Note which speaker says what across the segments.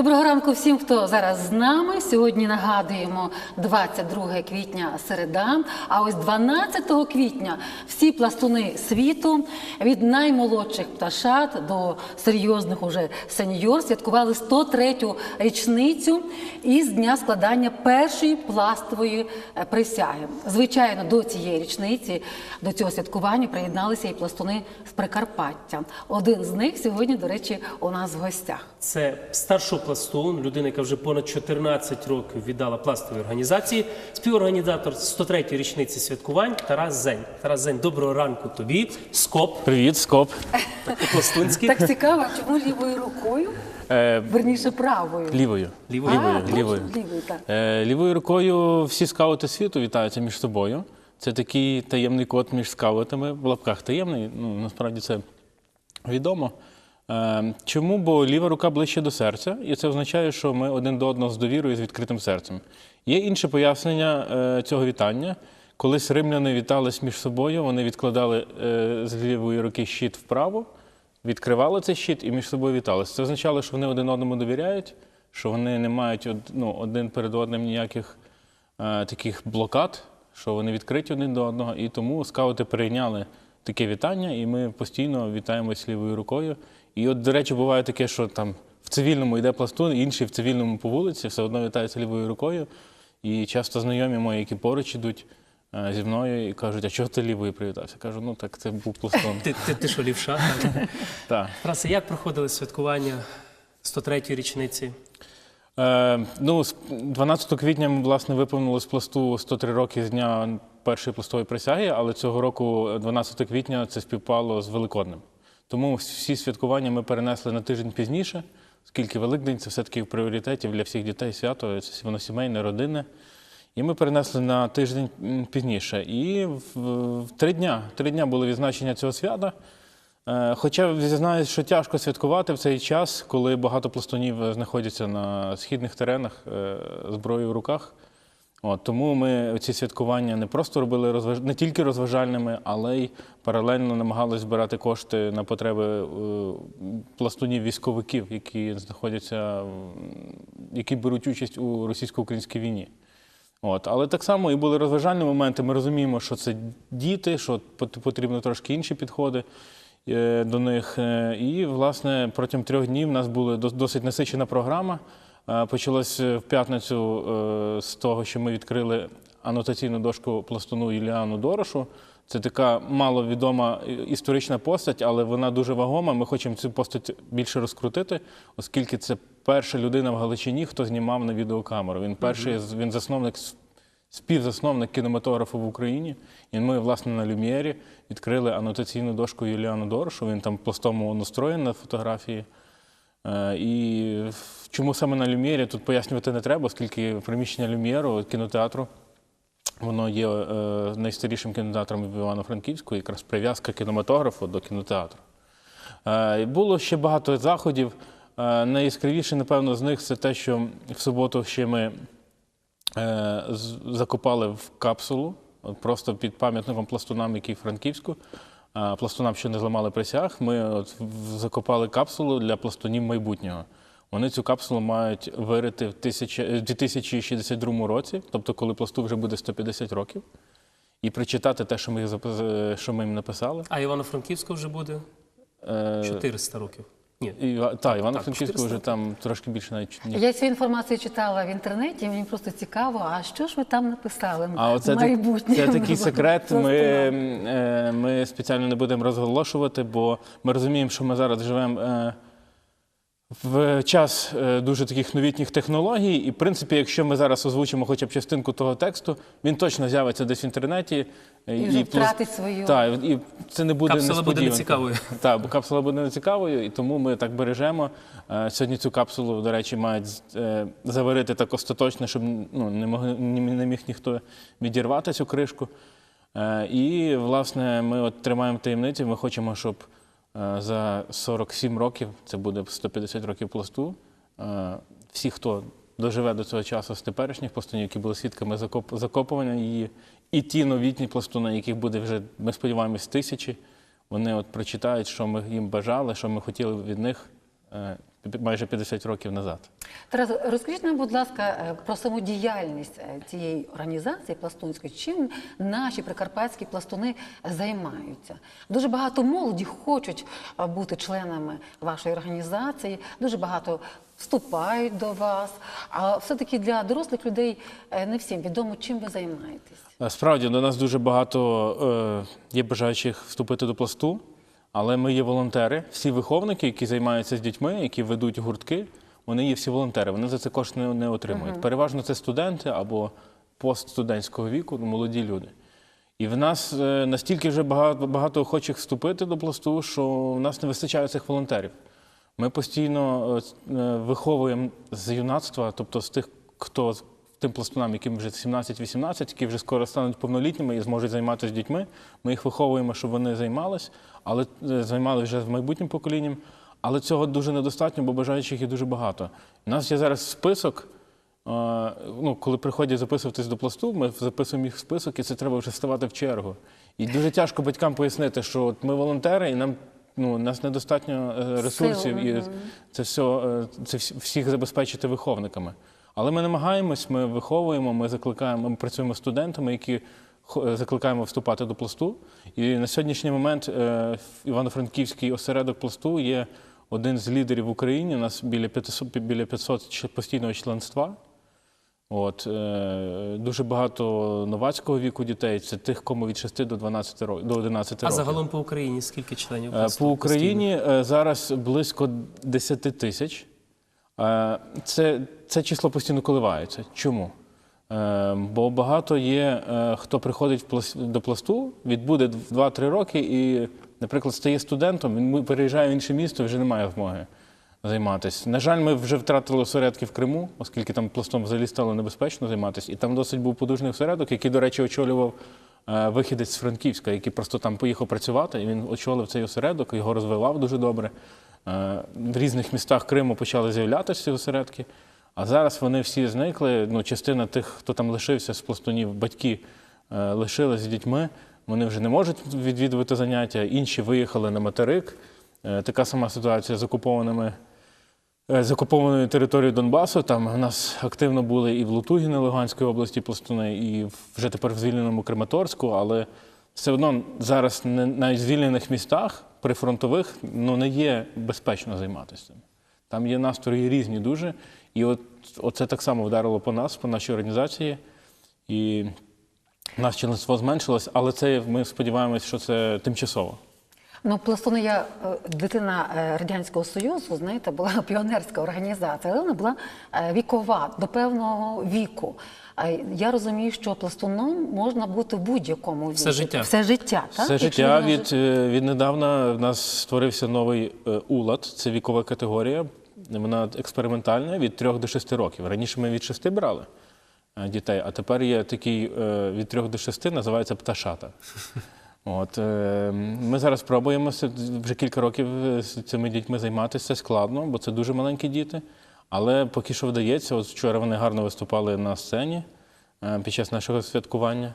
Speaker 1: Доброго ранку всім, хто зараз з нами. Сьогодні нагадуємо 22 квітня середа. А ось 12 квітня всі пластуни світу від наймолодших пташат до серйозних уже сеньор святкували 103-ю річницю із дня складання першої пластової е, присяги. Звичайно, до цієї річниці, до цього святкування приєдналися і пластуни з Прикарпаття. Один з них сьогодні, до речі, у нас в гостях.
Speaker 2: Це старшопластун, людина, яка вже понад 14 років віддала пластовій організації, співорганізатор 103-ї річниці святкувань Тарас Зень. Тарас Зень, доброго ранку тобі. Скоп
Speaker 3: Привіт, Скоп.
Speaker 2: по-пластунськи.
Speaker 1: Так цікаво, чому лівою рукою,
Speaker 3: Е,
Speaker 1: верніше правою.
Speaker 3: лівою.
Speaker 2: Лівою.
Speaker 1: А,
Speaker 3: Лівою,
Speaker 1: точно,
Speaker 3: лівою.
Speaker 1: лівою, так.
Speaker 3: Е, лівою рукою всі скаути світу вітаються між собою. Це такий таємний код між скаутами, в лапках таємний, ну насправді це відомо. Е, чому? Бо ліва рука ближче до серця, і це означає, що ми один до одного з довірою і з відкритим серцем. Є інше пояснення е, цього вітання. Колись римляни вітались між собою, вони відкладали е, з лівої руки щит вправо, відкривали цей щит і між собою віталися. Це означало, що вони один одному довіряють, що вони не мають ну, один перед одним ніяких е, таких блокад, що вони відкриті один до одного. І тому скаути перейняли таке вітання, і ми постійно вітаємось лівою рукою. І от, до речі, буває таке, що там в цивільному йде пластун, інший в цивільному по вулиці, все одно вітається лівою рукою. І часто знайомі мої, які поруч ідуть е, зі мною і кажуть, а чого ти лівою привітався? Кажу, ну так це був пластун.
Speaker 2: Ти, ти, ти що, лівша? так? Тарасе, як проходили святкування 103-ї річниці?
Speaker 3: Е, ну, з 12 квітня ми власне виповнили з пласту 103 роки з дня першої пластової присяги, але цього року, 12 квітня, це співпало з Великоднем. Тому всі святкування ми перенесли на тиждень пізніше, оскільки Великдень це все-таки в пріоритеті для всіх дітей свято, це воно сімейне, родинне. І ми перенесли на тиждень пізніше. І в, три дня, три дня було відзначення цього свята. Е, Хоча зізнаюсь, що тяжко святкувати в цей час, коли багато пластунів е, знаходяться на східних теренах е, зброєю в руках. От, тому ми ці святкування не просто робили розваж... не тільки розважальними, але й паралельно намагалися збирати кошти на потреби е, пластунів-військовиків, які знаходяться, які беруть участь у російсько-українській війні. От, але так само і були розважальні моменти. Ми розуміємо, що це діти, що пот- потрібно трошки інші підходи е, до них. Е, І, власне, протягом трьох днів у нас була дос- досить насичена програма. Е, Почалось в п'ятницю е, з того, що ми відкрили анотаційну дошку пластуну Юліану Дорошу. Це така маловідома е, історична постать, але вона дуже вагома. Ми хочемо цю постать більше розкрутити, оскільки це перша людина в Галичині, хто знімав на відеокамеру. Він перший він засновник співзасновник кінематографу в Україні. І ми, власне, на Люм'єрі відкрили анотаційну дошку Юліану Дорошу. Він там пластом настроєн на фотографії. Е, І чому саме на Люм'єрі тут пояснювати не треба, оскільки приміщення Люм'єру, кінотеатру, воно є е, найстарішим кінотеатром в Івано-Франківську, якраз прив'язка кінематографу до кінотеатру. Е, Було ще багато заходів. Найяскравіше, напевно, з них це те, що в суботу ще ми закопали в капсулу, просто під пам'ятником пластунам, який в Франківську. Е, Пластунам, що не зламали присяг, ми от закопали капсулу для пластунів майбутнього. Вони цю капсулу мають вирити в е, 2062 році, тобто коли пласту вже буде 150 років, і прочитати те, що ми, е, що ми їм написали.
Speaker 2: А Івано-Франківська вже буде
Speaker 3: Е,
Speaker 2: 400 років. Ні,
Speaker 3: І, та Івано-Франківську вже там трошки більше навіть ні.
Speaker 1: Я цю інформацію читала в інтернеті, мені просто цікаво, а що ж ви там написали?
Speaker 3: А оце
Speaker 1: майбутнє?
Speaker 3: це такий секрет. Ми, е, ми спеціально не будемо розголошувати, бо ми розуміємо, що ми зараз живемо е, в час е, дуже таких новітніх технологій. І, в принципі, якщо ми зараз озвучимо хоча б частинку того тексту, він точно з'явиться десь в інтернеті. е,
Speaker 1: І вже
Speaker 3: плюс-
Speaker 1: втратить свою-
Speaker 3: Так, і це не буде
Speaker 2: Капсула буде нецікавою.
Speaker 3: Так, бо капсула буде нецікавою, і тому ми так бережемо. Е, Сьогодні цю капсулу, до речі, мають заварити так остаточно, щоб ну, не, мог, не міг ніхто відірвати цю кришку. І, власне, ми от тримаємо таємницю. Ми хочемо, щоб за 47 років, це буде 150 років пласту, е, всі, хто доживе до цього часу з теперішніх пластунів, які були свідками закоп- закопування її, і ті новітні пластуни, яких буде вже, ми сподіваємось, тисячі, вони от прочитають, що ми їм бажали, що ми хотіли від них. Майже 50 років назад.
Speaker 1: Тарас, розкажіть нам, будь ласка, е, про саму діяльність е, цієї організації пластунської. Чим наші прикарпатські пластуни займаються? Дуже багато молоді хочуть е, бути членами вашої організації, дуже багато вступають до вас. А все-таки для дорослих людей не всім відомо, чим ви займаєтесь.
Speaker 3: Справді до нас дуже багато є бажаючих вступити до пласту, але ми є волонтери. Всі виховники, які займаються з дітьми, які ведуть гуртки, вони є всі волонтери. Вони за це кошти не, не отримують. Переважно це студенти або постстудентського віку, молоді люди. І в нас е, настільки вже багато, багато охочих вступити до пласту, що в нас не вистачає цих волонтерів. Ми постійно е, е, виховуємо з юнацтва, тобто з тих, хто з- тим пластунам, яким вже 17-18, які вже скоро стануть повнолітніми і зможуть займатися дітьми. Ми їх виховуємо, щоб вони займались, але е, займалися вже з майбутнім поколінням. Але цього дуже недостатньо, бо бажаючих є дуже багато. У нас є зараз список. е, Ну, коли приходять записуватись до пласту, ми записуємо їх в список, і це треба вже ставати в чергу. І дуже тяжко батькам пояснити, що от ми волонтери, і нам ну, у нас недостатньо е, ресурсів, і це все це всіх забезпечити виховниками. Але ми намагаємось, ми виховуємо, ми закликаємо, ми працюємо з студентами, які закликаємо вступати до пласту. І на сьогоднішній момент е, Івано-Франківський осередок пласту є один з лідерів в Україні. У нас біля 500, біля 500 ч- постійного членства. От, е, дуже багато новацького віку дітей. Це тих, кому від 6 до 12 років, до 11
Speaker 2: А загалом по Україні скільки членів?
Speaker 3: Е,
Speaker 2: пласту
Speaker 3: По Україні е, зараз близько 10 тисяч. Е, Це, це число постійно коливається. Чому? Е, Бо багато є, е, хто приходить до пласту, відбуде 2-3 роки і, наприклад, стає студентом, він переїжджає в інше місто, вже немає змоги займатися. На жаль, ми вже втратили осередки в Криму, оскільки там пластом взагалі стало небезпечно займатися. І там досить був подужний осередок, який, до речі, очолював е, вихідець з Франківська, який просто там поїхав працювати, і він очолив цей осередок, його розвивав дуже добре. Е, В різних містах Криму почали з'являтися ці осередки. А зараз вони всі зникли. Ну, частина тих, хто там лишився з пластунів, батьки е, лишились з дітьми. Вони вже не можуть відвідувати заняття. Інші виїхали на материк. Е, Така сама ситуація з окупованими е, з окупованою територією Донбасу. Там у нас активно були і в Лутугіні Луганської області пластуни, і вже тепер в звільненому Краматорську, але все одно зараз не- в звільнених містах прифронтових ну, не є безпечно займатися. Там є настрої різні дуже. І от оце так само вдарило по нас, по нашій організації. І наше членство зменшилось, але це ми сподіваємось, що це тимчасово.
Speaker 1: Ну, пластуни, я е, дитина е, Радянського Союзу, знаєте, була піонерська організація, але вона була е, вікова до певного віку. Я розумію, що пластуном можна бути в будь-якому віці.
Speaker 2: Все життя.
Speaker 1: Все життя, так?
Speaker 3: Все життя від, е, віднедавна в нас створився новий УЛАД, це вікова категорія. Вона експериментальна від 3 до 6 років. Раніше ми від 6 брали е, дітей, а тепер є такий е, від 3 до 6, називається пташата. От, е, ми зараз пробуємося вже кілька років з цими дітьми займатися. Складно, бо це дуже маленькі діти. Але поки що вдається. От вчора вони гарно виступали на сцені під час нашого святкування.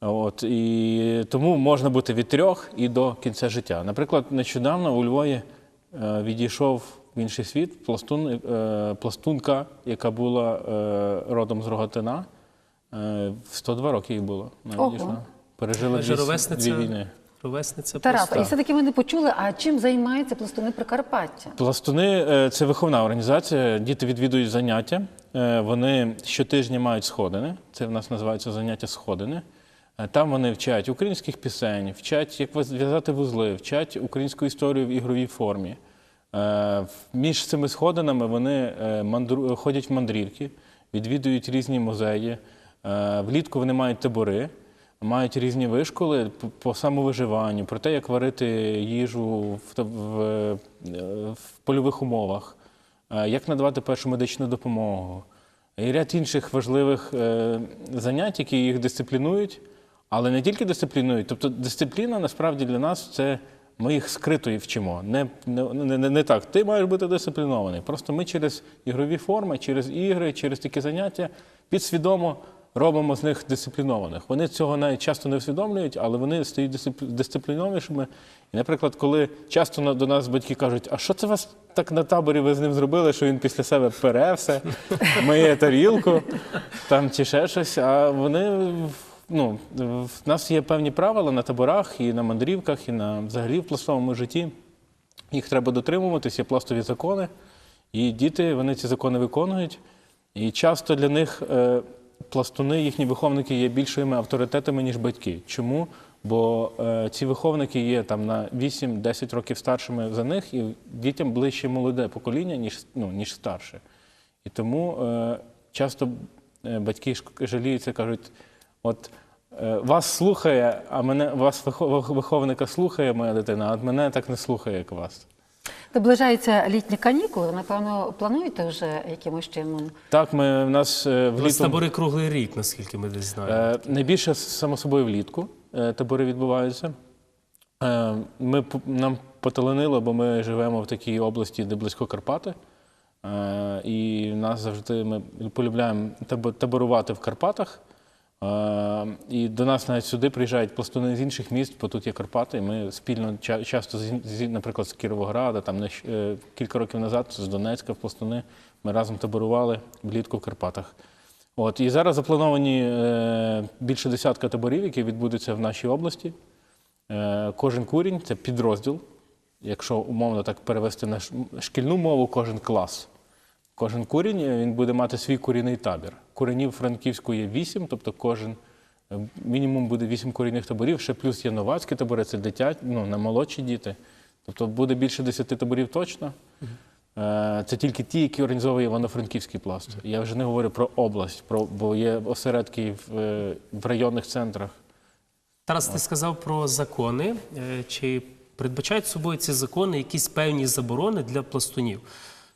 Speaker 3: От, і тому можна бути від трьох і до кінця життя. Наприклад, нещодавно у Львові відійшов в інший світ пластун, е, пластунка, яка була е, родом з Рогатина. Е, в 102 роки їй було. Вона відійшла. Пережила дві, дві війни.
Speaker 2: ровесниця
Speaker 1: Тарас,
Speaker 2: пласта.
Speaker 1: і все-таки ми не почули, а чим займаються пластуни Прикарпаття?
Speaker 3: Пластуни це виховна організація. Діти відвідують заняття. Вони щотижня мають сходини. Це в нас називається заняття сходини. Там вони вчать українських пісень, вчать, як зв'язати вузли, вчать українську історію в ігровій формі. Е, Між цими сходинами вони е, ходять в мандрівки, відвідують різні музеї. Е, Влітку вони мають табори, мають різні вишколи по- самовиживанню, про те, як варити їжу в, польових умовах, як надавати першу медичну допомогу. І ряд інших важливих занять, які їх дисциплінують, але не тільки дисциплінують. Тобто дисципліна насправді для нас це ми їх скрито і вчимо. Не, не, не, не, так. Ти маєш бути дисциплінований. Просто ми через ігрові форми, через ігри, через такі заняття підсвідомо робимо з них дисциплінованих. Вони цього навіть часто не усвідомлюють, але вони стають дисциплі- дисциплінованішими. І, наприклад, коли часто до нас батьки кажуть, а що це вас так на таборі ви з ним зробили, що він після себе пере все, миє тарілку там чи ще щось. А вони ну, в нас є певні правила на таборах і на мандрівках, і на взагалі в пластовому житті. Їх треба дотримуватись, є пластові закони. І діти вони ці закони виконують. І часто для них е, пластуни, їхні виховники є більшими авторитетами, ніж батьки. Чому? Бо е, ці виховники є там на 8-10 років старшими за них, і дітям ближче молоде покоління, ніж, ну, ніж старше. І тому е, часто е, батьки жаліються, кажуть: от е, вас слухає, а мене вас виховника слухає моя дитина, а от мене так не слухає, як вас.
Speaker 1: Наближаються літні канікули. Напевно, плануєте вже якимось чином?
Speaker 3: Так, ми в нас е,
Speaker 2: У нас
Speaker 3: влітку
Speaker 2: табори круглий рік, наскільки ми десь знаємо.
Speaker 3: е, найбільше само собою влітку табори відбуваються. Ми нам поталанило, бо ми живемо в такій області, де близько Карпати. І нас завжди ми полюбляємо табо- таборувати в Карпатах. Е, І до нас навіть сюди приїжджають пластуни з інших міст, бо тут є Карпати. Ми спільно ча- часто, з, наприклад, з Кіровограда, там е, кілька років назад з Донецька в пластуни, ми разом таборували влітку в Карпатах. От, і зараз заплановані е, більше десятка таборів, які відбудуться в нашій області. Кожен курінь це підрозділ. Якщо умовно так перевести на шкільну мову, кожен клас. Кожен курінь е, він буде мати свій курінний табір. Куренів Франківську є вісім, тобто кожен е, мінімум буде вісім курінних таборів, ще плюс є новацькі табори, це дитя, ну, на молодші діти. Тобто буде більше десяти таборів точно. Е, Це тільки ті, які організовує Івано-Франківський пласт. Я вже не говорю про область, про, бо є осередки в, в районних центрах.
Speaker 2: Тарас, ти сказав про закони. Чи передбачають собою ці закони якісь певні заборони для пластунів?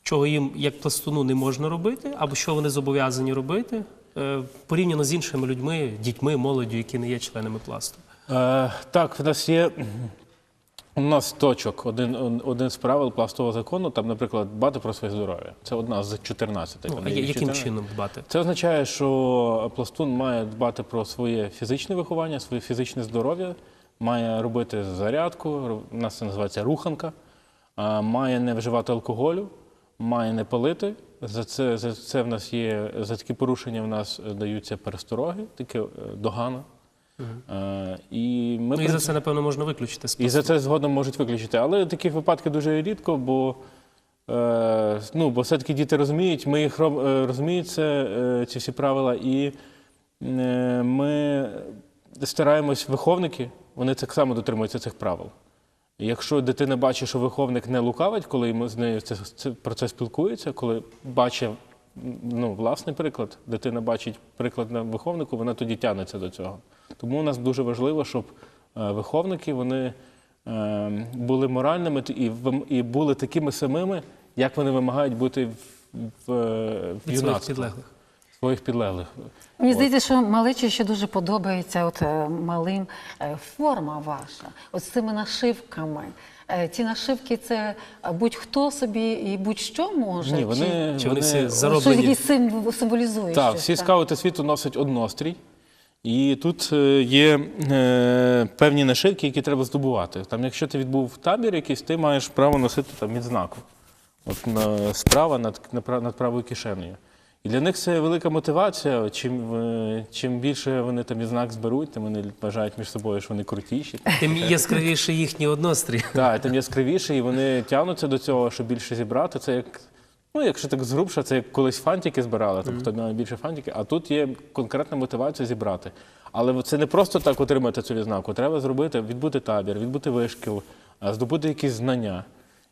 Speaker 2: Чого їм як пластуну не можна робити, або що вони зобов'язані робити е, порівняно з іншими людьми, дітьми, молоддю, які не є членами пласту?
Speaker 3: Е, так, в нас є у нас точок. Один, один з правил пластового закону, там, наприклад, дбати про своє здоров'я. Це одна з 14.
Speaker 2: Ну, а яким
Speaker 3: 14.
Speaker 2: чином дбати?
Speaker 3: Це означає, що пластун має дбати про своє фізичне виховання, своє фізичне здоров'я, має робити зарядку, у нас це називається руханка, має не вживати алкоголю, має не палити. За це, за це в нас є, за такі порушення в нас е, даються перестороги, таке догана. Е, І ми
Speaker 2: Ну і за це, напевно, можна виключити з
Speaker 3: і за це згодом можуть виключити. Але такі випадки дуже рідко, бо, е, ну, бо все-таки діти розуміють, ми їх роб- е, розуміють це, е, ці всі правила, і е, ми стараємось, виховники, вони так само дотримуються цих правил. Якщо дитина бачить, що виховник не лукавить, коли йому з нею це, це, про це спілкується, коли бачить ну, власний приклад, дитина бачить приклад на виховнику, вона тоді тягнеться до цього. Тому у нас дуже важливо, щоб е, виховники вони е, були моральними і, і були такими самими, як вони вимагають бути в, в, в юнацтві. Своїх підлеглих.
Speaker 1: Мені здається, що малечі ще дуже подобається от е, малим е, форма ваша, от з цими нашивками. Е, Ці нашивки це е, будь-хто собі і будь-що може.
Speaker 3: Ні, вони,
Speaker 2: Чи вони всі
Speaker 3: вони
Speaker 1: чи
Speaker 2: зароблені?
Speaker 1: щось якісь символ- символізують.
Speaker 3: Так,
Speaker 1: щось,
Speaker 3: всі скаути світу носять однострій. І тут е, є е, певні нашивки, які треба здобувати. Там, якщо ти відбув табір якийсь, ти маєш право носити там відзнаку. От на, справа над, над правою кишенею. І для них це велика мотивація. Чим, е, чим більше вони там відзнак зберуть, тим вони вважають між собою, що вони крутіші.
Speaker 2: Тим яскравіше їхній однострій.
Speaker 3: Так, тим яскравіше, і вони тягнуться до цього, щоб більше зібрати. Це як, ну, якщо так згрубше, це як колись фантики збирали, тобто хто має більше фантики, а тут є конкретна мотивація зібрати. Але це не просто так отримати цю відзнаку. Треба зробити, відбути табір, відбути вишкіл, здобути якісь знання.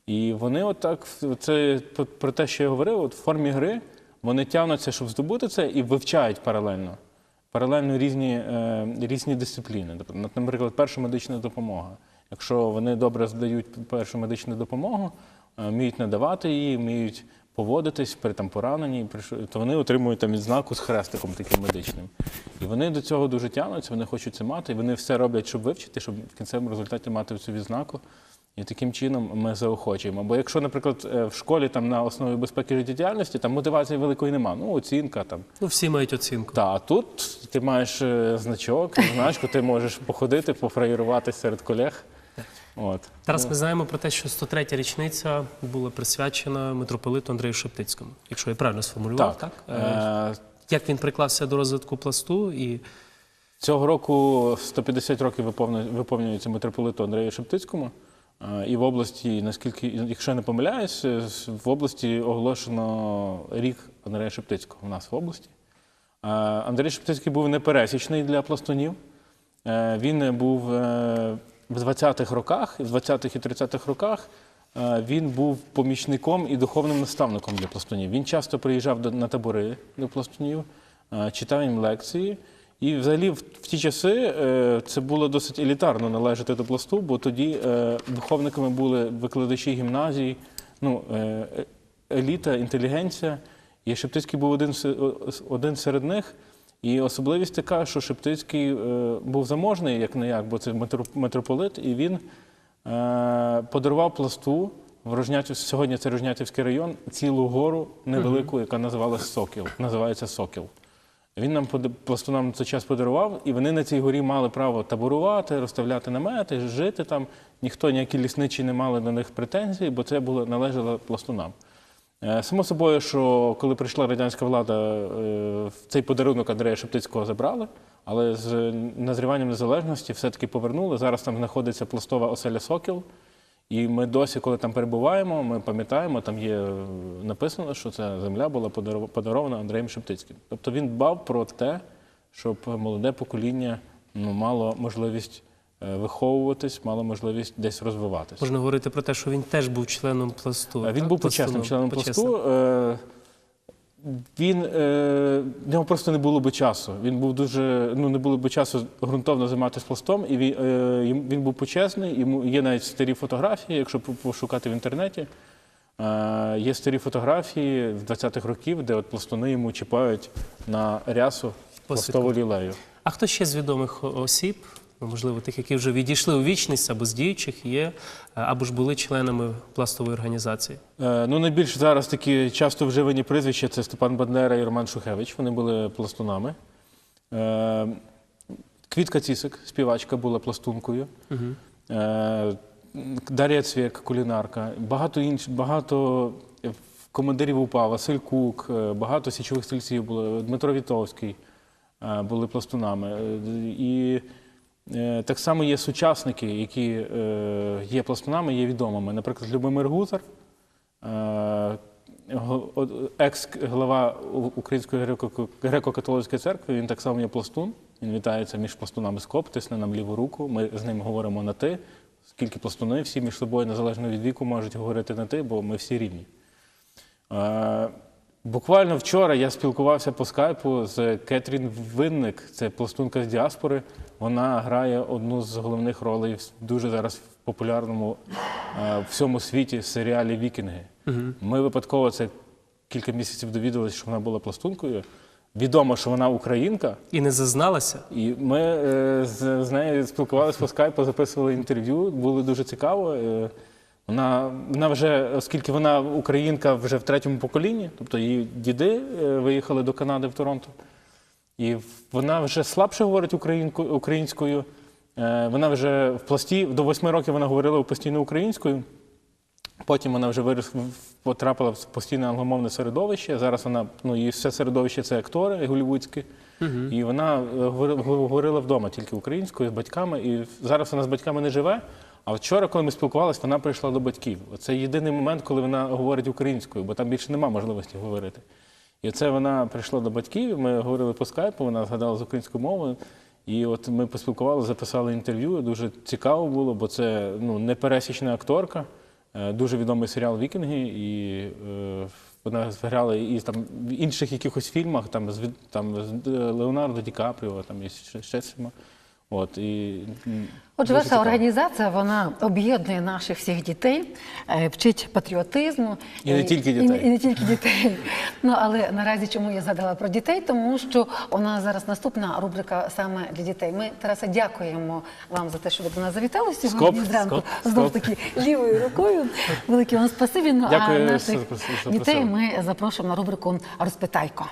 Speaker 3: І вони отак, це про те, що я говорив, от в формі гри вони тягнуться, щоб здобути це, і вивчають паралельно. Паралельно різні, е, різні дисципліни. Тобто, Наприклад, перша медична допомога. Якщо вони добре здають першу медичну допомогу, е, вміють надавати її, вміють поводитись при там пораненні, то вони отримують там відзнаку з хрестиком таким медичним. І вони до цього дуже тягнуться, вони хочуть це мати, і вони все роблять, щоб вивчити, щоб в кінцевому результаті мати цю відзнаку. І таким чином ми заохочуємо. Бо якщо, наприклад, е, в школі там на основі безпеки життєдіяльності, там мотивації великої нема. Ну, оцінка там.
Speaker 2: Ну, всі мають оцінку.
Speaker 3: Та, а тут ти маєш е, значок, значку, ти можеш походити, пофраєрувати серед колег. От.
Speaker 2: Тарас, ми знаємо про те, що 103-я річниця була присвячена митрополиту Андрію Шептицькому, якщо я правильно сформулював, так? Е,
Speaker 3: Е,
Speaker 2: Як він приклався до розвитку пласту і
Speaker 3: Цього року 150 років виповнюється митрополиту Андрею Шептицькому. І в області, наскільки, якщо я не помиляюсь, е, в області оголошено рік Андрея Шептицького у нас в області. Андрій Шептицький був непересічний для пластунів. Е, Він був е, в 20-х роках, в 20-х і 30-х роках він був помічником і духовним наставником для пластунів. Він часто приїжджав на табори до пластунів, читав їм лекції. І взагалі в, в ті часи е, це було досить елітарно належати до пласту, бо тоді е, духовниками були викладачі гімназій, ну, е, еліта, інтелігенція. І Шептицький був один, один серед них. І особливість така, що Шептицький е, був заможний, як не як, бо це митрополит, і він е, подарував пласту в Рожнятів, сьогодні це Рожнятівський район, цілу гору невелику, яка називалась Сокіл. Називається Сокіл. Він нам пода- пластунам цей час подарував, і вони на цій горі мали право таборувати, розставляти намети, жити там. Ніхто, ніякі лісничі не мали до них претензій, бо це було належало пластунам. Е, Само собою, що коли прийшла радянська влада, е, цей подарунок Андрея Шептицького забрали, але з назріванням незалежності все-таки повернули. Зараз там знаходиться пластова оселя Сокіл. І ми досі, коли там перебуваємо, ми пам'ятаємо, там є е, написано, що ця земля була подаров- подарована Андреєм Шептицьким. Тобто він дбав про те, щоб молоде покоління ну, мало можливість е, виховуватись, мало можливість десь розвиватися.
Speaker 2: можна говорити про те, що він теж був членом пласту?
Speaker 3: Він
Speaker 2: так?
Speaker 3: був почесним членом
Speaker 2: почесним.
Speaker 3: пласту. Він е, в нього просто не було би часу. Він був дуже ну не було би часу ґрунтовно займатися пластом, і він, е, він був почесний. Йому є навіть старі фотографії, якщо пошукати в інтернеті. Е, Є старі фотографії з 20-х років, де от пластуни йому чіпають на рясу пластову лілею.
Speaker 2: А хто ще з відомих осіб, можливо, тих, які вже відійшли у вічність або з діючих, є е, або ж були членами пластової організації?
Speaker 3: Е, Ну, найбільш зараз такі часто вживані прізвища це Степан Бандера і Роман Шухевич. Вони були пластунами. Е, Квітка Цісик, співачка, була пластункою. Е, Дар'я Цвєк, кулінарка. Багато інших, багато командирів УПА, Василь Кук, багато січових стрільців було, Дмитро Вітовський були пластунами. І так само є сучасники, які е, є пластунами, є відомими. Наприклад, Любомир Гузар, е, екс-глава Української греко- греко-католицької церкви, він так само є пластун. Він вітається між пластунами СКОП, тисне нам ліву руку. Ми з ним говоримо на ти. Скільки пластуни, всі між собою, незалежно від віку, можуть говорити на ти, бо ми всі рівні. Е, Буквально вчора я спілкувався по скайпу з Кетрін Винник, це пластунка з діаспори. Вона грає одну з головних ролей в дуже зараз в популярному е, в всьому світі серіалі Вікінги. Ми випадково це кілька місяців довідалися, що вона була пластункою. Відомо, що вона українка,
Speaker 2: І не зазналася?
Speaker 3: і ми е, з, з нею спілкувалися по скайпу, записували інтерв'ю, було дуже цікаво. Е, вона, вона вже, оскільки вона українка вже в третьому поколінні, тобто її діди е, виїхали до Канади в Торонто, і вона вже слабше говорить українською. Е, вона вже в пласті до восьми років вона говорила постійно українською. Потім вона вже вирос, потрапила в постійне англомовне середовище. Зараз вона, ну, її все середовище це актори голівудські. І вона е, говорила вдома тільки українською з батьками. І зараз вона з батьками не живе. А вчора, коли ми спілкувалися, вона прийшла до батьків. Це єдиний момент, коли вона говорить українською, бо там більше немає можливості говорити. І це вона прийшла до батьків. Ми говорили по скайпу, вона згадала з українською мовою. І от ми поспілкувалися, записали інтерв'ю. Дуже цікаво було, бо це ну, непересічна акторка. Е, Дуже відомий серіал Вікінги, і е, вона грала і там в інших якихось фільмах, там з там з е, Леонардо Ді Капріо, там і ще, всіма. От, і,
Speaker 1: Отже, ваша
Speaker 3: цікаво.
Speaker 1: організація вона об'єднує наших всіх дітей, е, вчить патріотизму
Speaker 3: І не тільки дітей.
Speaker 1: і не тільки дітей. Ну але наразі чому я згадала про дітей? Тому що у нас зараз наступна рубрика саме для дітей. Ми Тараса дякуємо вам за те, що ви до нас завітали сьогодні
Speaker 3: Скоп,
Speaker 1: зранку. Знову таки лівою рукою. Велике вам спасибі. Ну, а
Speaker 3: Дякую,
Speaker 1: наших
Speaker 3: що запросили.
Speaker 1: дітей ми запрошуємо на рубрику Розпитайко.